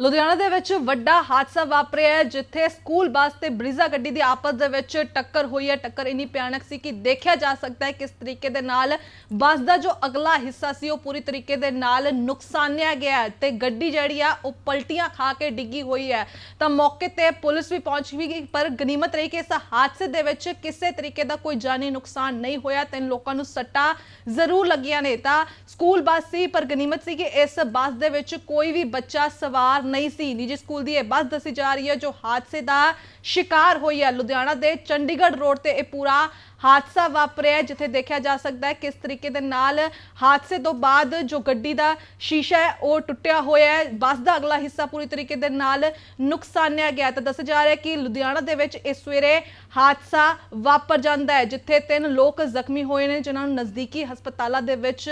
ਲੁਧਿਆਣਾ ਦੇ ਵਿੱਚ ਵੱਡਾ ਹਾਦਸਾ ਵਾਪਰਿਆ ਹੈ, ਜਿੱਥੇ ਸਕੂਲ ਬੱਸ ਤੇ ਬਰੀਜ਼ਾ ਗੱਡੀ ਦੀ ਆਪਸ ਦੇ ਵਿੱਚ ਟੱਕਰ ਹੋਈ ਹੈ। ਟੱਕਰ ਇੰਨੀ ਭਿਆਨਕ ਸੀ ਕਿ ਦੇਖਿਆ ਜਾ ਸਕਦਾ ਹੈ ਕਿਸ ਤਰੀਕੇ ਦੇ ਨਾਲ ਬੱਸ ਦਾ ਜੋ ਅਗਲਾ ਹਿੱਸਾ ਸੀ, ਉਹ ਪੂਰੀ ਤਰੀਕੇ ਦੇ ਨਾਲ ਨੁਕਸਾਨਿਆ ਗਿਆ ਹੈ ਤੇ ਗੱਡੀ ਜਿਹੜੀ ਆ, ਉਹ ਪਲਟੀਆਂ ਖਾ ਕੇ ਡਿੱਗੀ ਹੋਈ ਹੈ। ਤਾਂ ਮੌਕੇ ਤੇ ਪੁਲਿਸ ਵੀ ਪਹੁੰਚ ਗਈ, ਪਰ ਗਨੀਮਤ ਰਹੀ ਕਿ ਇਸ ਹਾਦਸੇ ਦੇ ਵਿੱਚ ਕਿਸੇ ਤਰੀਕੇ ਦਾ ਕੋਈ ਜਾਨੀ ਨੁਕਸਾਨ ਨਹੀਂ ਹੋਇਆ। ਤਿੰਨ ਲੋਕਾਂ ਨੂੰ ਸੱਟਾਂ ਜ਼ਰੂਰ ਲੱਗੀਆਂ ਨੇ। ਤਾਂ ਸਕੂਲ ਬੱਸ ਸੀ, ਪਰ ਗਨੀਮਤ ਸੀ ਕਿ ਇਸ ਬੱਸ ਦੇ ਵਿੱਚ ਕੋਈ ਵੀ ਬੱਚਾ ਸਵਾਰ ਨਹੀਂ ਸੀ। ਨਿੱਜੀ ਸਕੂਲ ਦੀ ਇਹ ਬੱਸ ਦੱਸੀ ਜਾ ਰਹੀ ਹੈ ਜੋ ਹਾਦਸੇ ਦਾ ਸ਼ਿਕਾਰ ਹੋਈ ਹੈ। ਲੁਧਿਆਣਾ ਦੇ ਚੰਡੀਗੜ੍ਹ ਰੋਡ ਤੇ ਇਹ ਪੂਰਾ ਹਾਦਸਾ ਵਾਪਰਿਆ ਜਿੱਥੇ ਦੇਖਿਆ ਜਾ ਸਕਦਾ ਹੈ ਕਿਸ ਤਰੀਕੇ ਦੇ ਨਾਲ ਹਾਦਸੇ ਤੋਂ ਬਾਅਦ ਜੋ ਗੱਡੀ ਦਾ ਸ਼ੀਸ਼ਾ ਹੈ, ਉਹ ਟੁੱਟਿਆ ਹੋਇਆ ਹੈ। ਬੱਸ ਦਾ ਅਗਲਾ ਹਿੱਸਾ ਪੂਰੀ ਤਰੀਕੇ ਦੇ ਨਾਲ ਨੁਕਸਾਨਿਆ ਗਿਆ ਤਾਂ ਦੱਸਿਆ ਜਾ ਰਿਹਾ ਹੈ ਕਿ ਲੁਧਿਆਣਾ ਦੇ ਵਿੱਚ ਇਸ ਸਵੇਰੇ ਹਾਦਸਾ ਵਾਪਰ ਜਾਂਦਾ ਹੈ, ਜਿੱਥੇ ਤਿੰਨ ਲੋਕ ਜ਼ਖਮੀ ਹੋਏ ਨੇ, ਜਿਨ੍ਹਾਂ ਨੂੰ ਨਜ਼ਦੀਕੀ ਹਸਪਤਾਲਾਂ ਦੇ ਵਿੱਚ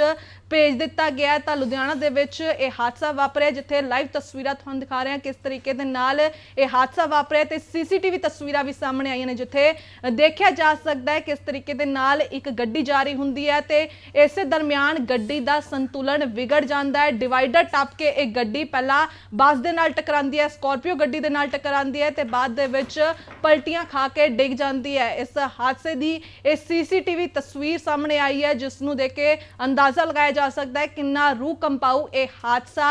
ਭੇਜ ਦਿੱਤਾ ਗਿਆ ਤਾਂ ਲੁਧਿਆਣਾ ਦੇ ਵਿੱਚ ਇਹ ਹਾਦਸਾ ਵਾਪਰਿਆ, ਜਿੱਥੇ ਲਾਈਵ ਤਸਵੀਰਾਂ ਤੁਹਾਨੂੰ ਦਿਖਾ ਰਹੇ ਹਾਂ ਕਿਸ ਤਰੀਕੇ ਦੇ ਨਾਲ ਇਹ ਹਾਦਸਾ ਵਾਪਰਿਆ ਤੇ ਸੀਸੀਟੀਵੀ ਤਸਵੀਰਾਂ ਵੀ ਸਾਹਮਣੇ ਆਈਆਂ ਨੇ, ਜਿੱਥੇ ਦੇਖਿਆ ਜਾ ਸਕਦਾ ਹੈ ਕਿਸ ਤਰੀਕੇ ਦੇ ਨਾਲ ਇੱਕ ਗੱਡੀ ਜਾ ਰਹੀ ਹੁੰਦੀ ਹੈ ਤੇ ਇਸੇ ਦਰਮਿਆਨ ਗੱਡੀ ਦਾ ਸੰਤੁਲਨ ਵਿਗੜ ਜਾਂਦਾ ਹੈ। ਡਿਵਾਈਡਰ ਟੱਪ ਕੇ ਇਹ ਗੱਡੀ ਪਹਿਲਾਂ ਬੱਸ ਦੇ ਨਾਲ ਟਕਰਾਉਂਦੀ ਹੈ ਸਕਾਰਪੀਓ ਗੱਡੀ ਦੇ ਨਾਲ ਟਕਰਾਉਂਦੀ ਹੈ ਤੇ ਬਾਅਦ ਦੇ ਵਿੱਚ ਪਲਟੀਆਂ ਖਾ ਕੇ ਡਿੱਗ ਜਾਂਦੀ ਹੈ। ਇਸ ਹਾਦਸੇ ਦੀ ਇਹ ਸੀਸੀਟੀਵੀ ਤਸਵੀਰ ਸਾਹਮਣੇ ਆਈ ਹੈ ਜਿਸ ਨੂੰ ਦੇਖ ਕੇ ਅੰਦਾਜ਼ਾ ਲਗਾਇਆ ਜਾ ਸਕਦਾ ਹੈ ਕਿੰਨਾ ਰੂਹ ਕੰਪਾਊ ਇਹ ਹਾਦਸਾ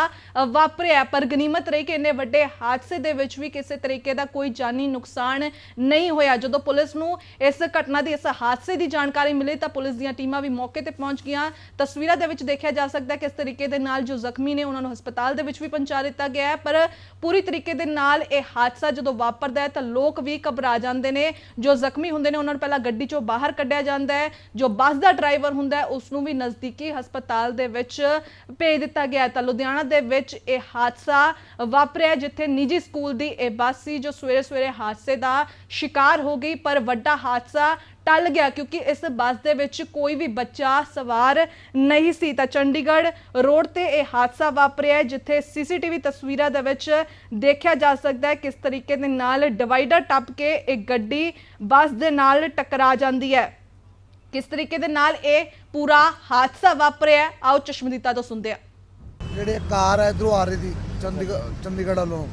ਵਾਪਰਿਆ ਪਰ ਗਨੀਮਤ ਰਹੀ ਕਿ ਇੰਨੇ ਵੱਡੇ ਹਾਦਸੇ ਦੇ ਵਿੱਚ ਵੀ ਕਿਸੇ ਤਰੀਕੇ ਦਾ ਕੋਈ ਜਾਨੀ ਨੁਕਸਾਨ ਨਹੀਂ ਹੋਇਆ। ਜਦੋਂ ਪੁਲਿਸ ਨੂੰ ਇਸ ਘਟਨਾ ਦੀ ਇਸ ਹਾਦਸੇ ਦੀ ਜਾਣਕਾਰੀ ਮਿਲੀ ਤਾਂ ਪੁਲਿਸ ਦੀਆਂ ਟੀਮਾਂ ਵੀ ਮੌਕੇ ਤੇ ਪਹੁੰਚ ਗਈਆਂ। ਤਸਵੀਰਾਂ ਦੇ ਵਿੱਚ ਦੇਖਿਆ ਜਾ ਸਕਦਾ ਹੈ ਕਿਸ ਤਰੀਕੇ ਦੇ ਨਾਲ ਜੋ ਜ਼ਖਮੀ ਨੇ, ਉਹਨਾਂ ਨੂੰ ਹਸਪਤਾਲ ਦੇ ਵਿੱਚ ਵੀ ਪਹੁੰਚਾ ਦਿੱਤਾ ਗਿਆ ਹੈ। ਪਰ ਪੂਰੀ ਤਰੀਕੇ ਦੇ ਨਾਲ ਇਹ ਹਾਦਸਾ ਜਦੋਂ ਵਾਪਰਦਾ ਹੈ ਤਾਂ ਲੋਕ ਵੀ ਘਬਰਾ ਜਾਂਦੇ ਨੇ। ਜੋ ਜ਼ਖਮੀ ਹੁੰਦੇ ਨੇ, ਉਹਨਾਂ ਨੂੰ ਪਹਿਲਾਂ ਗੱਡੀ ਚੋਂ ਬਾਹਰ ਕੱਢਿਆ ਜਾਂਦਾ ਹੈ। ਜੋ ਬੱਸ ਦਾ ਡਰਾਈਵਰ ਹੁੰਦਾ ਹੈ, ਉਸ ਨੂੰ ਵੀ ਨਜ਼ਦੀਕੀ ਹਸਪਤਾਲ ਦੇ ਵਿੱਚ ਭੇਜ ਦਿੱਤਾ ਗਿਆ ਤਾਂ ਲੁਧਿਆਣਾ ਦੇ ਵਿੱਚ ਇਹ ਹਾਦਸਾ ਵਾਪਰਿਆ ਜਿੱਥੇ ਨਿੱਜੀ ਸਕੂਲ ਦੀ ਇਹ ਬੱਸ ਸੀ, ਜੋ ਸਵੇਰੇ ਸਵੇਰੇ ਹਾਦਸੇ ਦਾ ਸ਼ਿਕਾਰ ਹੋ ਗਈ। ਪਰ ਵੱਡਾ ਹਾਦਸਾ ਟਲ ਗਿਆ ਕਿਉਂਕਿ ਇਸ ਬੱਸ ਦੇ ਵਿੱਚ ਕੋਈ ਵੀ ਬੱਚਾ ਸਵਾਰ ਨਹੀਂ ਸੀ। ਤਾਂ ਚੰਡੀਗੜ੍ਹ ਰੋਡ ਤੇ ਇਹ ਹਾਦਸਾ ਵਾਪਰਿਆ ਹੈ, ਜਿੱਥੇ ਸੀਸੀਟੀਵੀ ਤਸਵੀਰਾਂ ਦੇ ਵਿੱਚ ਦੇਖਿਆ ਜਾ ਸਕਦਾ ਹੈ ਕਿਸ ਤਰੀਕੇ ਦੇ ਨਾਲ ਡਿਵਾਈਡਰ ਟੱਪ ਕੇ ਇੱਕ ਗੱਡੀ ਬੱਸ ਦੇ ਨਾਲ ਟਕਰਾ ਜਾਂਦੀ ਹੈ। ਕਿਸ ਤਰੀਕੇ ਦੇ ਨਾਲ ਇਹ ਪੂਰਾ ਹਾਦਸਾ ਵਾਪਰਿਆ ਹੈ? ਆਓ ਚਸ਼ਮਦੀਤਾ ਤੋਂ ਸੁਣਦੇ ਹਾਂ। ਜਿਹੜੇ ਕਾਰ ਹੈ ਇਧਰੋਂ ਆ ਰਹੀ ਸੀ ਚੰਡੀਗੜ੍ਹ ਚੰਡੀਗੜ੍ਹ ਵੱਲੋਂ।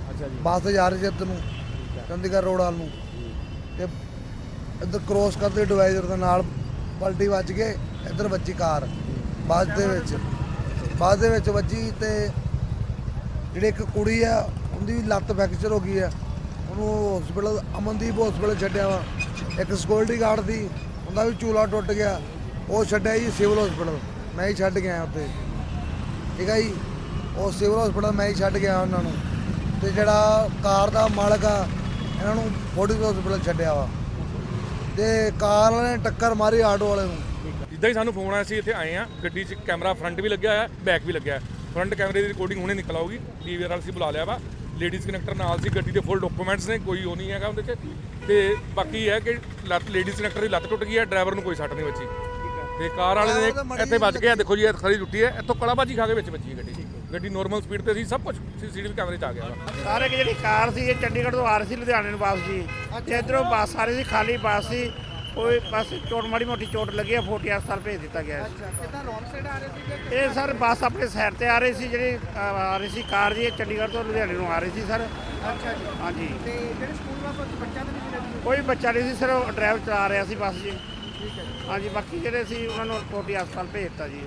ਬੱਸ ਜਾ ਰਹੀ ਸੀ ਇੱਧਰ ਨੂੰ ਚੰਡੀਗੜ੍ਹ ਰੋਡ ਵੱਲ ਨੂੰ। ਤੇ ਇੱਧਰ ਕ੍ਰੋਸ ਕਰਦੇ ਡਿਵਾਈਡਰ ਦੇ ਨਾਲ ਪਲਟੀ ਵੱਜ ਕੇ ਇੱਧਰ ਵੱਜੀ ਕਾਰ, ਬੱਸ ਦੇ ਵਿੱਚ। ਬੱਸ ਦੇ ਵਿੱਚ ਵੱਜੀ ਤੇ ਜਿਹੜੀ ਇੱਕ ਕੁੜੀ ਆ, ਉਹਦੀ ਵੀ ਲੱਤ ਫ੍ਰੈਕਚਰ ਹੋ ਗਈ ਆ। ਉਹਨੂੰ ਹਸਪੀਟਲ ਅਮਨਦੀਪ ਹਸਪੀਟਲ ਛੱਡਿਆ ਵਾ। ਇੱਕ ਸਿਕਿਉਰਿਟੀ ਗਾਰਡ ਸੀ ਉਹਦਾ ਵੀ ਚੂਲਾ ਟੁੱਟ ਗਿਆ। ਉਹ ਛੱਡਿਆ ਜੀ ਸਿਵਲ ਹਸਪੀਟਲ ਮੈਂ ਹੀ ਛੱਡ ਗਿਆ ਉੱਥੇ। ਠੀਕ ਆ ਜੀ? ਉਹ ਸਿਵਲ ਹਸਪੀਟਲ ਮੈਂ ਹੀ ਛੱਡ ਗਿਆ ਉਹਨਾਂ ਨੂੰ। ਤੇ ਜਿਹੜਾ ਕਾਰ ਦਾ ਮਾਲਕ ਆ, ਇਹਨਾਂ ਨੂੰ ਫੋਰਟਿਸ ਹਸਪੀਟਲ ਛੱਡਿਆ ਵਾ। ਤੇ ਕਾਰ ਵਾਲੇ ਨੇ ਟੱਕਰ ਮਾਰੀ ਆਟੋ ਵਾਲੇ ਨੂੰ। ਜਿੱਦਾਂ ਹੀ ਸਾਨੂੰ ਫੋਨ ਆਇਆ ਸੀ ਇੱਥੇ ਆਏ ਆ ਗੱਡੀ 'ਚ ਕੈਮਰਾ ਫਰੰਟ ਵੀ ਲੱਗਿਆ ਹੋਇਆ ਬੈਕ ਵੀ ਲੱਗਿਆ ਫਰੰਟ ਕੈਮਰੇ ਦੀ ਰਿਕਾਰਡਿੰਗ ਹੁਣੇ ਨਿਕਲ ਆਊਗੀ। ਡੀਵੀਆਰ ਵਾਲ ਸੀ ਬੁਲਾ ਲਿਆ ਵਾ। ਲੇਡੀਜ਼ ਕਨੈਕਟਰ ਨਾਲ ਸੀ ਗੱਡੀ ਦੇ ਫੁੱਲ ਡਾਕੂਮੈਂਟਸ ਨੇ ਕੋਈ ਉਹ ਨਹੀਂ ਹੈਗਾ ਉਹਦੇ 'ਚ। ਤੇ ਬਾਕੀ ਹੈ ਕਿ ਲੱਤ ਲੇਡੀਜ਼ ਕਨੈਕਟਰ ਦੀ ਲੱਤ ਟੁੱਟ ਗਈ ਹੈ ਡਰਾਈਵਰ ਨੂੰ ਕੋਈ ਸੱਟ ਨਹੀਂ ਵੱਜੀ। ਤੇ ਕਾਰ ਵਾਲੇ ਨੇ ਇੱਥੇ ਵੱਜ ਗਿਆ ਦੇਖੋ ਜੀ ਇਹ ਖੜੀ ਟੁੱਟੀ ਹੈ। ਇੱਥੋਂ ਕਲਾਬਾਜੀ ਖਾ ਕੇ ਵਿੱਚ ਵੱਜੀ ਹੈ ਗੱਡੀ। ਗੱਡੀ ਨਾਰਮਲ ਸਪੀਡ ਤੇ ਸੀ ਸਭ ਕੁਝ ਸੀਸੀਟੀਵੀ ਕੈਮਰੇ 'ਚ ਆ ਗਿਆ ਸਾਰੇ ਕਿ ਜਿਹੜੀ ਕਾਰ ਸੀ ਇਹ ਚੰਡੀਗੜ੍ਹ ਤੋਂ ਆ ਰਹੀ ਸੀ ਲੁਧਿਆਣੇ ਨੂੰ ਵਾਪਸ ਜੀ। ਤੇ ਇਧਰੋਂ ਬੱਸ ਆ ਰਹੀ ਸੀ ਖਾਲੀ ਬੱਸ ਸੀ ਕੋਈ ਬਸ ਚੋਟ ਮਾੜੀ ਮੋਟੀ ਚੋਟ ਲੱਗੀ ਆ ਫੋਟੀ ਹਸਪਤਾਲ ਭੇਜ ਦਿੱਤਾ ਗਿਆ ਅੱਛਾ ਕਿੱਦਾਂ ਰੋਂਗ ਸਾਈਡ ਆ ਰਹੇ ਸੀ ਇਹ ਸਰ ਬੱਸ ਆਪਣੇ ਸਾਈਡ ਤੇ ਆ ਰਹੀ ਸੀ ਜਿਹੜੀ ਆ ਰਹੀ ਸੀ ਕਾਰ ਜੀ ਇਹ ਚੰਡੀਗੜ੍ਹ ਤੋਂ ਲੁਧਿਆਣੇ ਨੂੰ ਆ ਰਹੀ ਸੀ ਸਰ। ਅੱਛਾ ਜੀ। ਹਾਂਜੀ। ਤੇ ਜਿਹੜੇ ਸਕੂਲ ਵਾਪਸ ਬੱਚਾ ਤਾਂ ਨਹੀਂ ਕੋਈ ਬੱਚਾ ਨਹੀਂ ਸੀ ਸਰ ਡਰਾਈਵਰ ਚਲਾ ਰਿਹਾ ਸੀ ਬੱਸ ਜੀ। ਹਾਂਜੀ ਬਾਕੀ ਜਿਹੜੇ ਸੀ ਉਹਨਾਂ ਨੂੰ ਫੋਟੀ ਹਸਪਤਾਲ ਭੇਜ ਦਿੱਤਾ ਜੀ।